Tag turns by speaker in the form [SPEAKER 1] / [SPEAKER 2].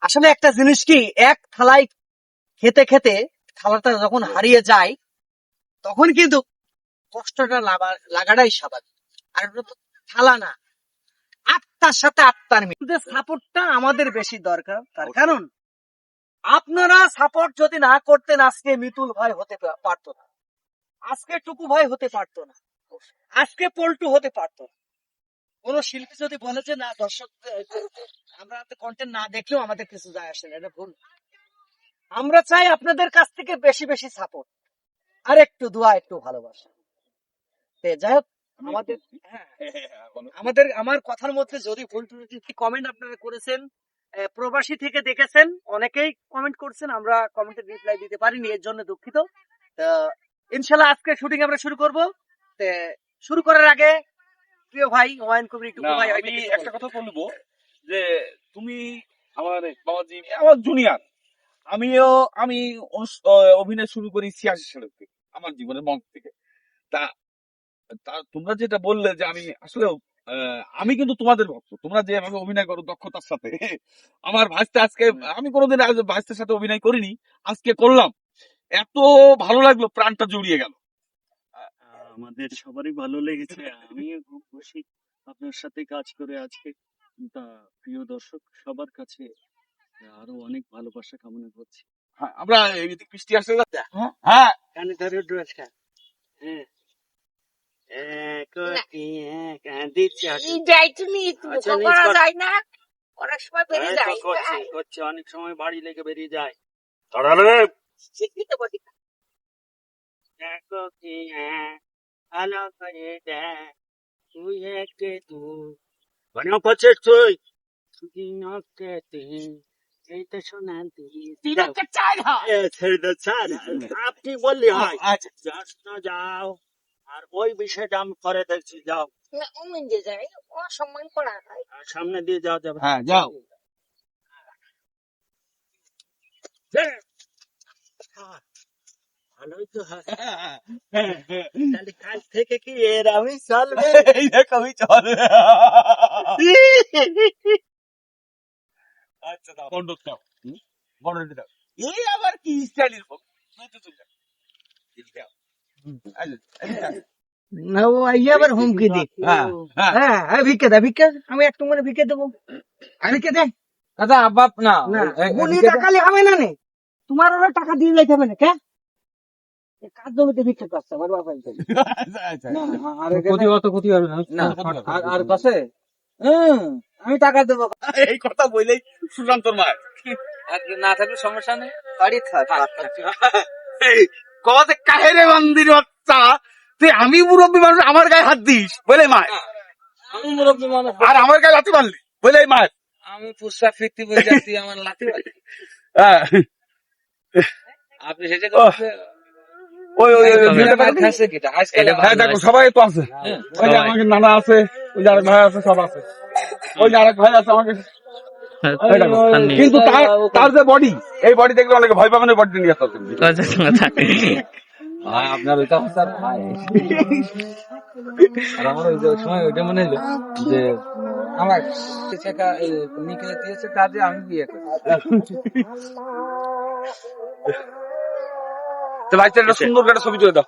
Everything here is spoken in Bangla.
[SPEAKER 1] আসলে একটা জিনিস কি এক থালায় খেতে খেতে থালাটা যখন হারিয়ে যায় তখন কিন্তু কষ্টটা লাগা- লাগাটাই স্বাভাবিক। আর থালা না। আত্মার সাথে আত্মার মিল। সাপোর্টটা আমাদের বেশি দরকার তার কারণ আপনারা সাপোর্ট যদি না করতেন আজকে মিতুল ভাই হতে পারতো না। আজকে টুকু ভাই হতে পারতো না। আজকে পল্টু হতে পারতো না। কোন শিল্পী যদি বলে যে না দর্শক আমরা কন্টেন্ট না দেখলেও আমাদের কিছু যায় আসে না এটা ভুল। আমরা চাই আপনাদের কাছ থেকে বেশি বেশি সাপোর্ট আর একটু দোয়া একটু ভালোবাসা। যাই হোক আমাদের হ্যাঁ আমাদের আমার কথার মধ্যে যদি ভুল ত্রুটি কমেন্ট আপনারা করেছেন প্রবাসী থেকে দেখেছেন অনেকেই কমেন্ট করছেন আমরা কমেন্টের রিপ্লাই দিতে পারিনি এর জন্য দুঃখিত। তা, ইনশাল্লাহ আজকে শুটিং আমরা শুরু করব। তে, শুরু করার আগে প্রিয় ভাই হুমায়ুন কবির
[SPEAKER 2] না,
[SPEAKER 1] ভাই
[SPEAKER 2] একটা কথা বলব যে তুমি আমার বাবাজি আমার জুনিয়র। আমিও, আমি অভিনয় শুরু করি ছিয়াশি সালের থেকে, আমার জীবনের মঞ্চ থেকে। তা তোমরা যেটা বললে যে আমি আসলে আমি কিন্তু তোমাদের ভক্ত, তোমরা যে এভাবে অভিনয় করো দক্ষতার সাথে, আমার ভাইস্তে আজকে, আমি কোনোদিন ভাইস্তের সাথে অভিনয় করিনি, আজকে করলাম। এত ভালো লাগল, প্রাণটা জুড়িয়ে গেল।
[SPEAKER 3] আমাদের সবারই ভালো লেগেছে, আমিও খুব খুশি আপনার সাথে কাজ করে আজকে। তা প্রিয় দর্শক সবার কাছে আরও অনেক ভালোবাসা কামনা করছি।
[SPEAKER 2] হ্যাঁ, আমরা এদিক বৃষ্টি আসলে হ্যাঁ
[SPEAKER 1] কানে ধরে হ্যাঁ। একটি
[SPEAKER 4] একটু অনেক সময়
[SPEAKER 3] বাড়ি লেগে বেরিয়ে যায়। হ্যাঁ, করে তুই একে শোনা। আপনি বললি হয়
[SPEAKER 2] আচ্ছা
[SPEAKER 3] যাস না যাও আর ওই বিষয়টা আমি করে দেখছি যাও
[SPEAKER 4] না যে অসম্মান করা হয়
[SPEAKER 3] সামনে দিয়ে যাওয়া যাবে
[SPEAKER 2] হ্যাঁ যাও
[SPEAKER 3] ভালোই তো তাহলে কাল থেকে কি এর চলবে?
[SPEAKER 2] এই দেখো আচ্ছা দাও। বন্ড দাও। বন্ড দাও। এই আবার কি।
[SPEAKER 1] না ও আইয়া হুমকি দি
[SPEAKER 2] হ্যাঁ হ্যাঁ।
[SPEAKER 1] হ্যাঁ ভিক্ষে দে ভিক্ষে। আমি একটু মানে ভিক্ষে দেবো। আর ভিক্ষে দে।
[SPEAKER 5] দাদা বাপ না
[SPEAKER 1] উনি টাকা হবে না নে? তোমার ওরা টাকা দিয়ে যাইতে হবে না কে? কার জমিতে ভিক্ষে করছে? আমার বাবা
[SPEAKER 5] ক্ষতি অত ক্ষতি হবে না। আর আর কাছে? হুম আমি টাকা দেবো।
[SPEAKER 2] এই কথা বলেই সুশান্তর
[SPEAKER 5] আর না থাকলে সমস্যা নেই। বাড়ি
[SPEAKER 2] কবে কাহেরে মন্দির বাচ্চা। তুই আমি মুরব্বী মানুষ আমার গায়ে হাত দিস বলে মায়
[SPEAKER 5] আমি মুরব্বী মানুষ।
[SPEAKER 2] আর আমার গায়ে লাথি মারলি বলে মায়ের
[SPEAKER 5] আমি পুষ্পা ফিরতি বলে আমার লাঠি বাড়ি।
[SPEAKER 2] হ্যাঁ।
[SPEAKER 5] আপনি সেটা
[SPEAKER 2] ওই ওই ওই দেখো নি?
[SPEAKER 5] খাচ্ছে কিটা আজকাল
[SPEAKER 2] দেখো সবাই তো আছে। ওই যে আমাকে নানা আছে ওই যে আরেক ভাই আছে সব আছে। ওই যে আরেক ভাই আছে আমাকে। কিন্তু তার তার যে বডি এই বডি দেখলে অনেকে ভয় পাবে না বডি নিয়ে আসতে
[SPEAKER 5] আপনার ওইটা হচ্ছে আর আমার ওই সময় ওইটা মনে হলো যে আমার টাকা নিকে দিয়েছে কাজে আমি বিয়ে করি।
[SPEAKER 2] তো ভাই একটা সুন্দর করে একটা ছবি তুলে দাও।